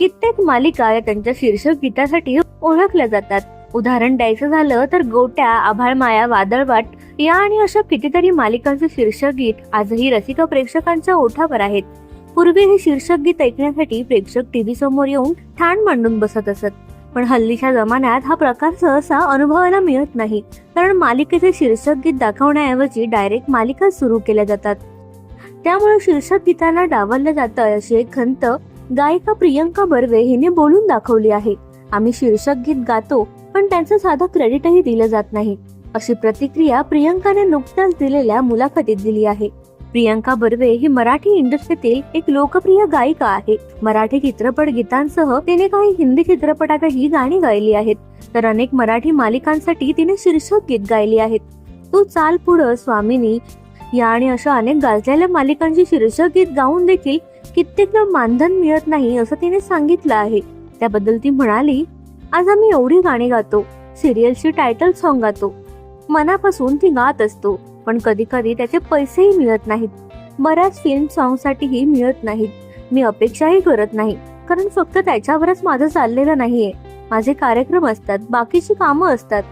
कित्येक मालिका या त्यांच्या शीर्षक गीतासाठी ओळखल्या जातात. उदाहरण द्यायचं झालं तर गोट्या आभाळमाया वादळवाट या आणि अशा कितीतरी मालिकांचे शीर्षक गीत आजही रसिका प्रेक्षकांच्या ओठावर आहेत. पूर्वी हे शीर्षक गीत ऐकण्यासाठी प्रेक्षक टीव्ही समोर येऊन ठाण मांडून बसत असत. पण हल्लीच्या जमान्यात हा प्रकार सहसा अनुभवायला मिळत नाही. कारण मालिकेचे शीर्षक गीत दाखवण्याऐवजी डायरेक्ट मालिका सुरू केल्या जातात. त्यामुळे शीर्षक गीतांना डावललं जातं अशी एक खंत गायिका प्रियंका बर्वे हिने बोलून दाखवली आहे. आम्ही शीर्षक गीत गातो पण त्यांचं साधं क्रेडिटही दिलं जात नाही. अशी प्रतिक्रिया प्रियंकाने नुकत्याच दिलेल्या मुलाखतीत दिली आहे. प्रियंका बर्वे ही मराठी इंडस्ट्रीतील एक लोकप्रिय गायिका आहे. मराठी चित्रपट गीतांसह तिने काही हिंदी चित्रपटातही गाणी गायली आहेत. तर अनेक मराठी मालिकांसाठी तिने शीर्षक गीत गायली आहेत. तू चाल पुढं स्वामिनी. या आणि अशा अनेक गाजलेल्या मालिकांची शीर्षक गीत गाऊन देखील कित्येकदा मानधन मिळत नाही असं तिने सांगितलं आहे. त्याबद्दल ती म्हणाली आज आम्ही एवढी गाणी गातो सिरियलची टायटल सॉन्ग गातो. मनापासून ती गात असतो पण कधी कधी त्याचे पैसेही मिळत नाहीत. बऱ्याच फिल्म सॉन्गसाठीही मिळत नाहीत. मी अपेक्षाही करत नाही कारण फक्त त्याच्यावरच माझं चाललेलं नाहीये. माझे कार्यक्रम असतात बाकीची कामं असतात.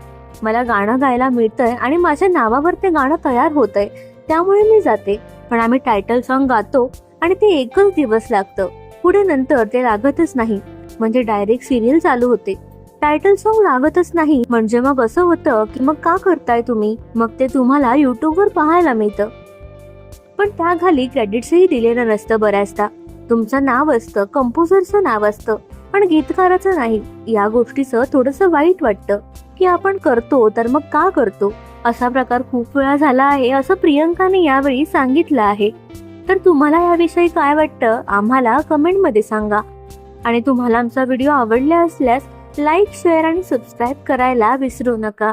मला गाणं गायला मिळतंय आणि माझ्या नावावर ते गाणं तयार होतंय. त्यामुळे मी जाते पण आम्ही टायटल सॉन्ग गातो आणि ते एकच दिवस लागतं. पुढे नंतर ते लागतच नाही. म्हणजे डायरेक्ट सिरियल चालू होते. टायटल सॉन्ग लागतच नाही. म्हणजे मग असं होतं की मग का करताय तुम्ही? मग ते तुम्हाला युट्यूबवर पाहायला मिळतं. पण त्याखाली क्रेडिट्सही दिलेलं नसतं बऱ्याचदा. तुमचं नाव असतं कंपोजरचं नाव असतं. पण गीतकाराचं नाही. या गोष्टीचं थोडंसं वाईट वाटतं. की आपण करतो तर मग का करतो? असा प्रकार खूप वेळा झाला आहे असं प्रियंकाने यावेळी सांगितलं आहे. तर तुम्हाला याविषयी काय वाटतं आम्हाला कमेंटमध्ये सांगा. आणि तुम्हाला आमचा व्हिडिओ आवडला असल्यास लाईक शेअर आणि सबस्क्राईब करायला विसरू नका.